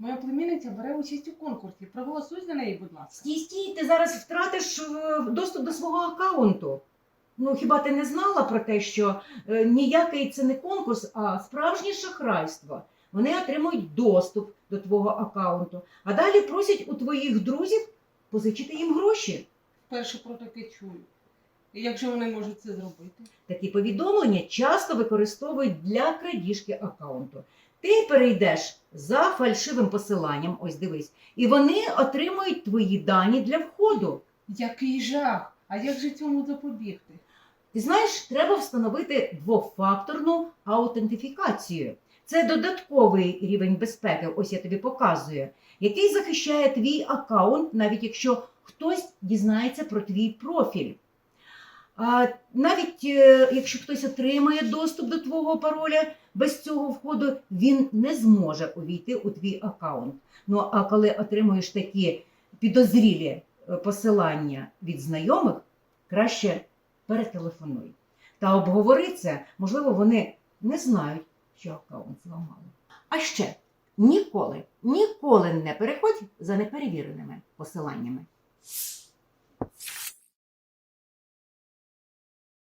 Моя племінниця бере участь у конкурсі. Проголосуй за неї, будь ласка. Стій, стій, ти зараз втратиш е, доступ до свого аккаунту. Ну, хіба ти не знала про те, що е, ніякий це не конкурс, а справжнє шахрайство. Вони отримують доступ до твого аккаунту, а далі просять у твоїх друзів позичити їм гроші. Вперше про таке чую. І як же вони можуть це зробити? Такі повідомлення часто використовують для крадіжки аккаунту. Ти перейдеш за фальшивим посиланням, ось дивись, і вони отримують твої дані для входу. Який жах! А як же цьому запобігти? Ти знаєш, треба встановити двофакторну аутентифікацію. Це додатковий рівень безпеки, ось я тобі показую, який захищає твій аккаунт, навіть якщо хтось дізнається про твій профіль. Навіть е, якщо хтось отримає доступ до твого пароля, без цього входу він не зможе увійти у твій аккаунт. Ну а коли отримуєш такі підозрілі е, посилання від знайомих, краще перетелефонуй. Та обговори це, можливо, вони не знають, що аккаунт зламали. А ще ніколи, ніколи не переходь за неперевіреними посиланнями.